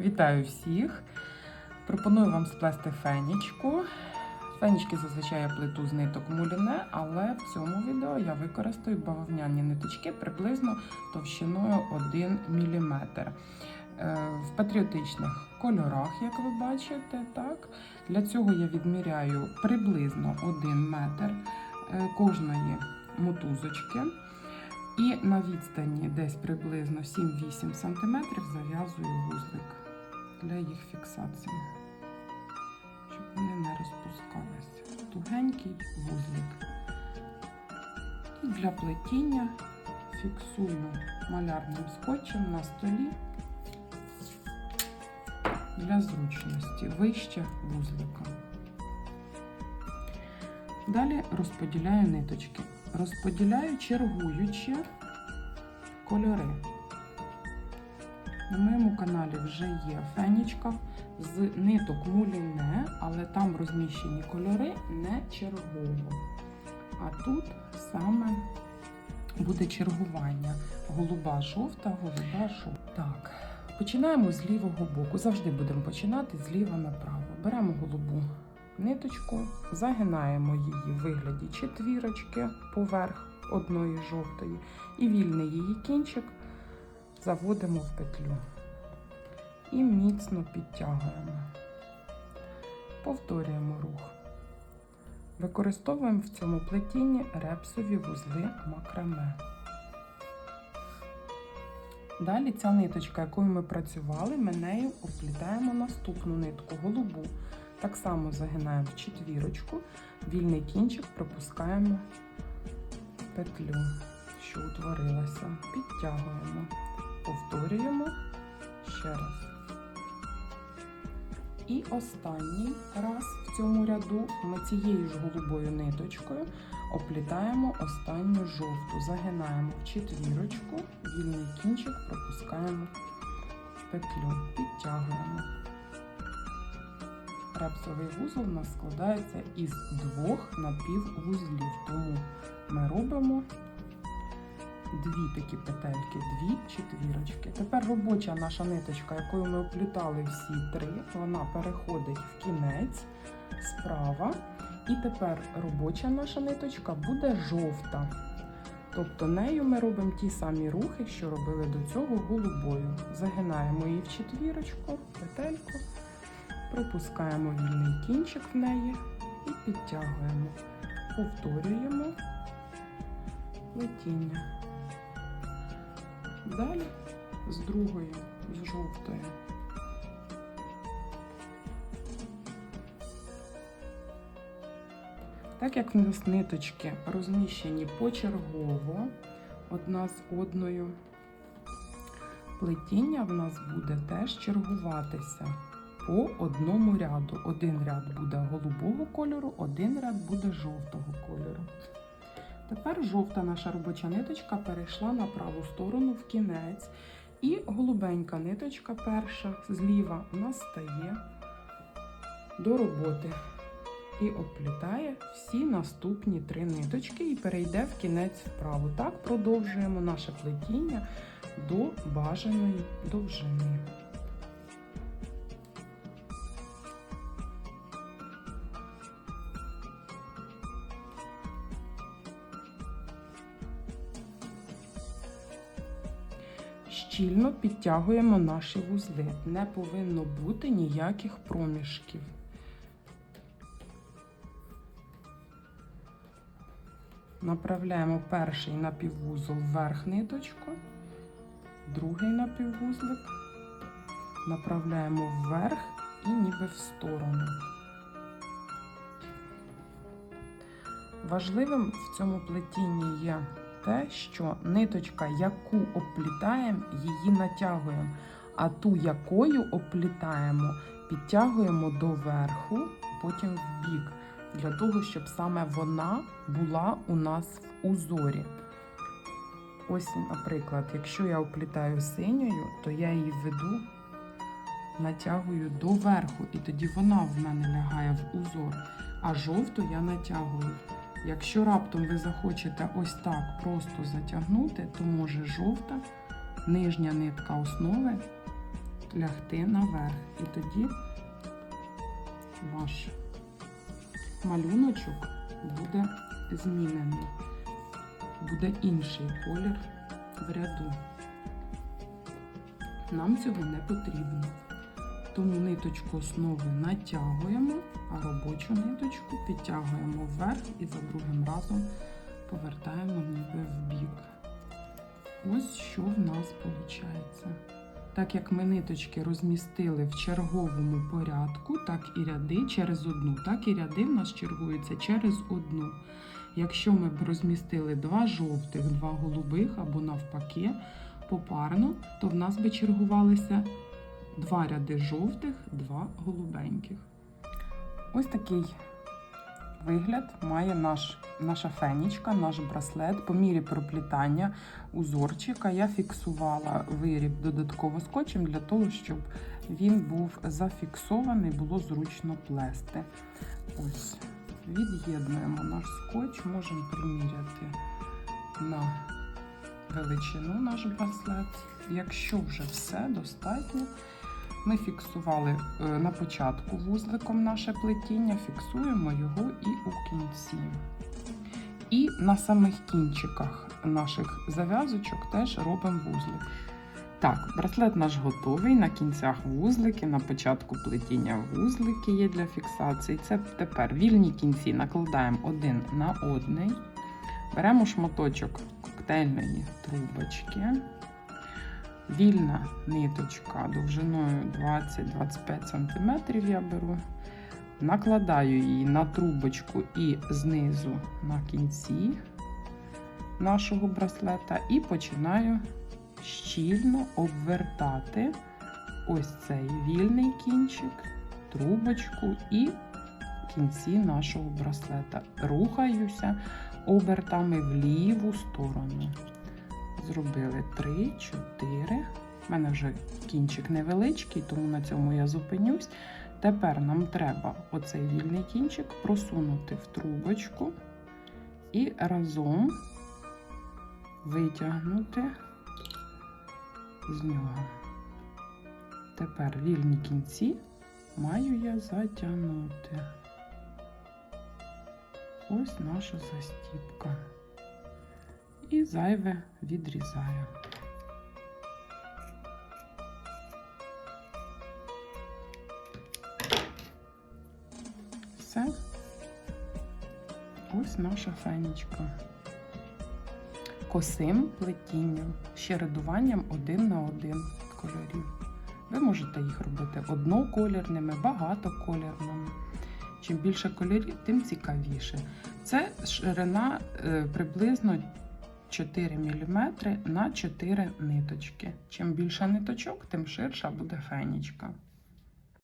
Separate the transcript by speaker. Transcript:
Speaker 1: Вітаю всіх! Пропоную вам сплести фенічку. Фенічки зазвичай я плету з ниток муліне, але в цьому відео я використаю бавовняні ниточки приблизно товщиною 1 мм. В патріотичних кольорах, як ви бачите, так. Для цього я відміряю приблизно 1 метр е, кожної мотузочки. І на відстані десь приблизно 7-8 см зав'язую вузлик для їх фіксації, щоб вони не розпускалися. Тугенький вузлик. І для плетіння фіксую малярним скотчем на столі для зручності вище вузлика. Далі розподіляю ниточки. Розподіляю чергуючи кольори. На моєму каналі вже є фенічка з ниток муліне, але там розміщені кольори не чергово. А тут саме буде чергування. Голуба жовта, голуба жовта. Так, починаємо з лівого боку. Завжди будемо починати зліва направо. Беремо голубу ниточку, загинаємо її в вигляді четвірочки поверх одної жовтої, і вільний її кінчик заводимо в петлю і міцно підтягуємо. Повторюємо рух. Використовуємо в цьому плетінні репсові вузли макраме. Далі ця ниточка, якою ми працювали, ми нею оплітаємо наступну нитку голубу. Так само загинаємо в четвірочку, вільний кінчик пропускаємо в петлю, що утворилася. Підтягуємо, повторюємо ще раз. І останній раз в цьому ряду ми цією ж голубою ниточкою оплітаємо останню жовту, загинаємо в четвірочку, вільний кінчик пропускаємо в петлю, підтягуємо. Репсовий вузол у нас складається із двох напіввузлів, тому ми робимо дві такі петельки, дві четвірочки. Тепер робоча наша ниточка, якою ми оплітали всі три, вона переходить в кінець справа. І тепер робоча наша ниточка буде жовта. Тобто нею ми робимо ті самі рухи, що робили до цього голубою. Загинаємо її в четвірочку, петельку пропускаємо вільний кінчик в неї і підтягуємо. Повторюємо плетіння. Далі з другої, з жовтої. Так як в нас ниточки розміщені почергово одна з одною, плетіння в нас буде теж чергуватися по одному ряду. Один ряд буде голубого кольору, один ряд буде жовтого кольору. Тепер жовта наша робоча ниточка перейшла на праву сторону в кінець. І голубенька ниточка перша зліва у нас стає до роботи. І оплітає всі наступні три ниточки і перейде в кінець вправо. Так продовжуємо наше плетіння до бажаної довжини. Щільно підтягуємо наші вузли. Не повинно бути ніяких проміжків. Направляємо перший напіввузол вверх ниточку, другий напіввузлик направляємо вверх і ніби в сторону. Важливим в цьому плетінні є те, що ниточка, яку оплітаємо, її натягуємо, а ту, якою оплітаємо, підтягуємо до верху, потім в бік, для того, щоб саме вона була у нас в узорі. Ось, наприклад, якщо я оплітаю синьою, то я її веду, натягую до верху, і тоді вона в мене лягає в узор, а жовту я натягую. Якщо раптом ви захочете ось так просто затягнути, то може жовта нижня нитка основи лягти наверх. І тоді ваш малюночок буде змінений. Буде інший колір в ряду. Нам цього не потрібно. Тому ниточку основи натягуємо, а робочу ниточку підтягуємо вверх і за другим разом повертаємо ніби в бік. Ось що в нас виходить. Так як ми ниточки розмістили в черговому порядку, так і ряди через одну, так і ряди в нас чергуються через одну. Якщо ми б розмістили два жовтих, два голубих або навпаки попарно, то в нас би чергувалися два ряди жовтих, два голубеньких. Ось такий вигляд має наш, наша фенічка, наш браслет. По мірі проплітання узорчика я фіксувала виріб додатково скотчем для того, щоб він був зафіксований, було зручно плести. Ось, від'єднуємо наш скотч, можемо приміряти на величину наш браслет. Якщо вже все достатньо, ми фіксували е, на початку вузликом наше плетіння, фіксуємо його і у кінці. І на самих кінчиках наших зав'язочок теж робимо вузлик. Так, браслет наш готовий. На кінцях вузлики, на початку плетіння вузлики є для фіксації. Це тепер вільні кінці накладаємо один на одний. Беремо шматочок коктейльної трубочки. Вільна ниточка довжиною 20-25 см я беру. Накладаю її на трубочку і знизу на кінці нашого браслета і починаю щільно обвертати ось цей вільний кінчик, трубочку і кінці нашого браслета. Рухаюся обертами в ліву сторону. Зробили 3, 4. У мене вже кінчик невеличкий, тому на цьому я зупинюсь. Тепер нам треба оцей вільний кінчик просунути в трубочку і разом витягнути з нього. Тепер вільні кінці маю я затягнути. Ось наша застіпка. І зайве відрізаю. Все. Ось наша фенічка. Косим плетінням, щередуванням один на один кольорів. Ви можете їх робити одноколірними, багатоколірними. Чим більше кольорів, тим цікавіше. Це ширина е, приблизно 4 мм на 4 ниточки. Чим більше ниточок, тим ширша буде фенічка.